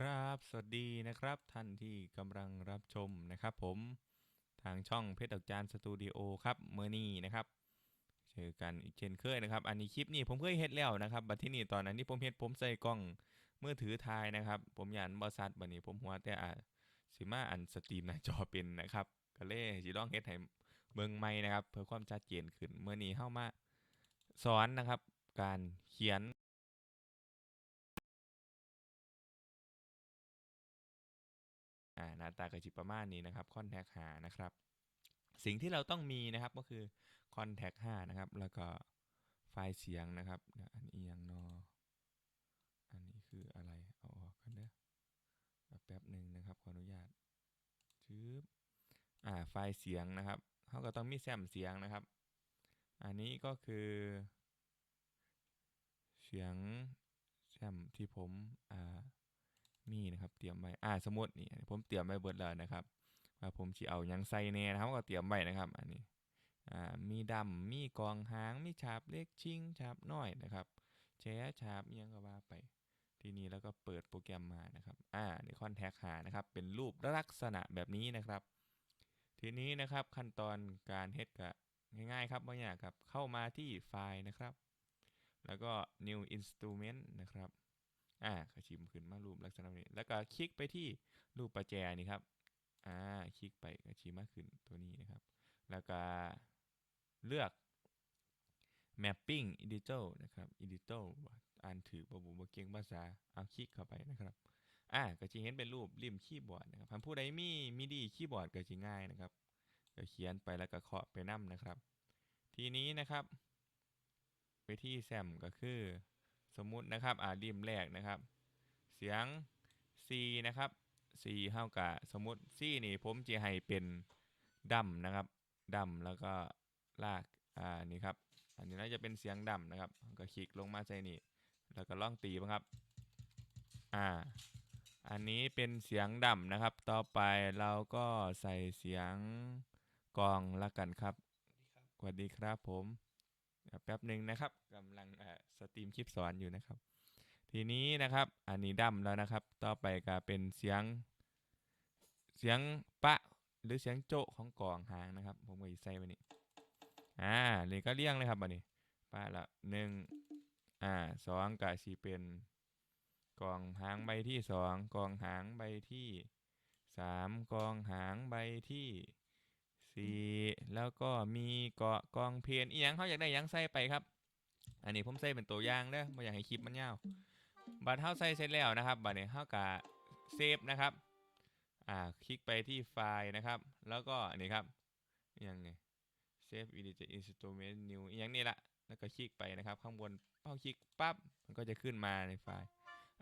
ครับ สวัสดีนะครับท่านที่กำลังรับชมนะครับผมทางช่องเพชรดอกจานสตูดิโอครับเมื่อนี้นะครับเจอกันอีกเช่นเคยนะครับ อันนี้คลิปนี้ผมเคยเฮ็ดแล้วนะครับ บัดที่นี่ตอนนั้นที่ผมเฮ็ดผมใส่กล้องมือถือถ่ายนะครับ ผมยันบอซัดบัดนี้ผมหัวแต่อาสิมาอันสตรีมหน้าจอเป็นนะครับก็เลยสิลองเฮ็ดให้เบิ่งใหม่นะครับ เพื่อความชัดเจนขึ้นเมื่อนี้เข้ามาสอนนะครับ การเขียนาตากระจิประมาณนี้นะครับ contact หานะครับ สิ่งที่เราต้องมีนะครับก็คือ contact 5นะครับ แล้วก็ไฟล์เสียงนะครับอันนี้ยังนออันนี้คืออะไรเอาออกกันเด้อแป๊บหนึ่งนะครับขออนุญาตชืบอ่าไฟล์เสียงนะครับเขาก็ต้องมีแซมเสียงนะครับ อันนี้ก็คือ เสียงแซมที่ผมอ่า มีนะครับเตรียมไว้อ่าสมมตินี่ผมเตรียมไว้เบิดแล้วนะครับว่าผมสิเอายังใส่แน่นะครับก็เตรียมไว้นะครับ อันนี้อ่ามีดำมีกองหางมีฉาบเล็กชิงฉาบน้อยนะครับแชฉาบยังก็ว่าไป ทีนี้แล้วก็เปิดโปรแกรมมานะครับอ่าในคอนแทคหานะครับเป็นรูปลักษณะแบบนี้นะครับ ทีนี้นะครับขั้นตอนการเฮ็ดก็ง่ายๆครับบาอย่างครับเข้ามาที่ไฟล์นะครับ แล้วก็ new instrument นะครับ อ่าก็ชิมขึ้นมารูปลักษณะนี้ แล้วก็คลิกไปที่รูปประแจนี่ครับ อ่า คลิกไปก็ชิมมาขึ้นตัวนี้นะครับ แล้วก็เลือก mapping editor นะครับ editor อ่านถือบ่บุบเก่งภาษา เอาคลิกเข้าไปนะครับ อ่า ก็จะเห็นเป็นรูปริมคีย์บอร์ดนะครับผู้ใดมีมิดีคีย์บอร์ดก็จะง่ายนะครับ ก็เขียนไปแล้วก็เคาะไปนํนะครับ ทีนี้นะครับวิธีแซมก็คือ สมมุตินะครับอ่าริมแรกนะครับ เสียง C นะครับ C เท่ากับสมมุติ C นี่ผมจะให้เป็นดัมนะครับดัมแล้วก็ลากอ่านี่ครับอันนี้น่าจะเป็นเสียงดัมนะครับ ก็คลิกลงมาใส่นี่ แล้วก็ล่องตีบ้างครับอ่าอันนี้เป็นเสียงดัมนะครับ ต่อไปเราก็ใส่เสียงกองละกันครับสวัสดีครับผม แป๊บหนึ่งนะครับกำลังสตรีมคลิปสอนอยู่นะครับ ทีนี้นะครับอันนี้ดัมแล้วนะครับ ต่อไปก็เป็นเสียงเสียงปะหรือเสียงโจะของกลองหางนะครับ ผมก็จะใส่ไว้นี่อ่านี่ก็เรียงเลยครับบัดนี้ปะละหนึ่งอ่าสองก็สีเป็นกลองหางใบที่สองกลองหางใบที่สามกลองหางใบที่ สี่แล้วก็มีเกาะกองเพลนอีหยังเขาอยากได้ยังใส่ไปครับ อันนี้ผมใส่เป็นตัวอย่างเด้อไม่อยากให้คลิปมันยาวบัตรเฮาใส่เสร็จแล้วนะครับบัตรเนี้เฮากะเซฟนะครับอ่าคลิกไปที่ไฟล์นะครับ แล้วก็อันนี้ครับอหยังไง save edit instrument new อหยังนี่ละแล้วก็คลิกไปนะครับ ข้างบนเป้าคลิกปั๊บมันก็จะขึ้นมาในไฟล์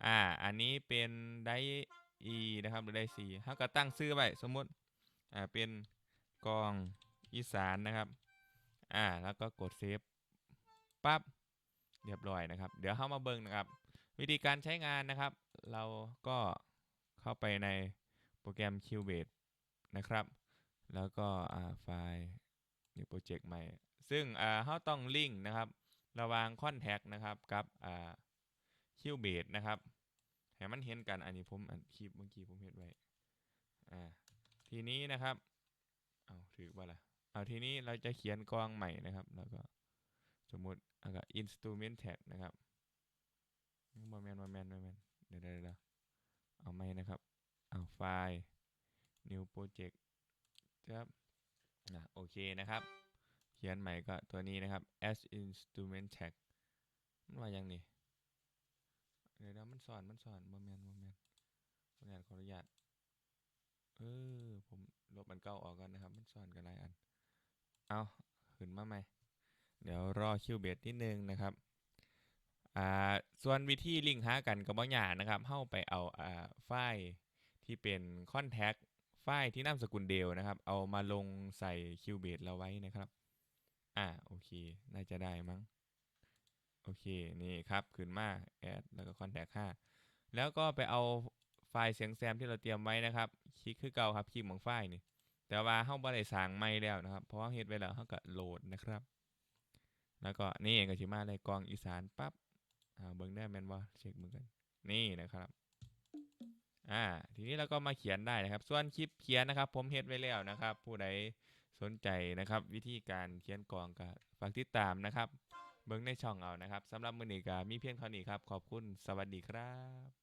อ่าอันนี้เป็นได e นะครับหรือได c เฮาก็ตั้งชื่อไว้สมมุติอ่าเป็น กองอีสานนะครับ อ่า แล้วก็กดเซฟปั๊บ เรียบร้อยนะครับ เดี๋ยวเข้ามาเบิ่งนะครับ วิธีการใช้งานนะครับ เราก็เข้าไปในโปรแกรม Cubase นะครับ แล้วก็อ่าไฟล์นี่โปรเจกต์ใหม่ ซึ่งอ่าเราต้องลิงก์นะครับ ระหว่าง Contact นะครับกับอ่า Cubase นะครับให้มันเห็นกันอันนี้ผมคลิปเมื่อกี้ผมเห็นไว้ อ่า ทีนี้นะครับ เอาถือว่าละเอาทีนี้เราจะเขียนกองใหม่นะครับ แล้วก็สมมุติอะก็ instrument tag นะครับบอแมนบอแมนบอแมนเดี๋ยวเดี๋ยวเดี๋ยวเอาไม่นะครับ เอาไฟล์ new project ครับนะโอเคนะครับ เขียนใหม่ก็ตัวนี้นะครับ as instrument tag มันว่ายังนี่เดี๋ยวเดี๋ยวมันสอนมันสอนบอแมนบอแมนขออนุญาตขออนุญาต ออ ผมลบมันเก่าออกก่อนนะครับ มันสอนกันหลายอัน เอาขึ้นมาใหม เดี๋ยวรอคิวเบสนิดนึงนะครับ อ่า ส่วนวิธีลิงก์หากันกับบางอย่างนะครับเข้าไปเอาอ่าไฟล์ที่เป็นคอนแทคไฟล์ที่นามสกุลเดลนะครับ เอามาลงใส่คิวเบสเราไว้นะครับ อ่า โอเค น่าจะได้มั้ง โอเค นี่ครับ ขึ้นมา แอด แล้วก็คอนแทคห้าแล้วก็ไปเอา ไฟล์เสียงแซมที่เราเตรียมไว้นะครับ คลิกคือเก่าครับคลิกของไฟล์นี่ แต่ว่าเฮาบ่ได้สร้างใหม่แล้วนะครับ เพราะว่าเฮ็ดไว้แล้วเฮาก็โหลดนะครับ แล้วก็นี่ก็สิมาเลยกองอีสานปั๊บอ่าเบิ่งได้แม่นบ่เช็คมือกัน นี่นะครับอ่าทีนี้เราก็มาเขียนได้นะครับ ส่วนคลิปเขียนนะครับ ผมเฮ็ดไว้แล้วนะครับ ผู้ใดสนใจนะครับ วิธีการเขียนกองก็ฝากติดตามนะครับ เบิ่งในช่องเอานะครับสำหรับมื้อนี้ก็มีเพียงเท่านี้ครับ ขอบคุณสวัสดีครับ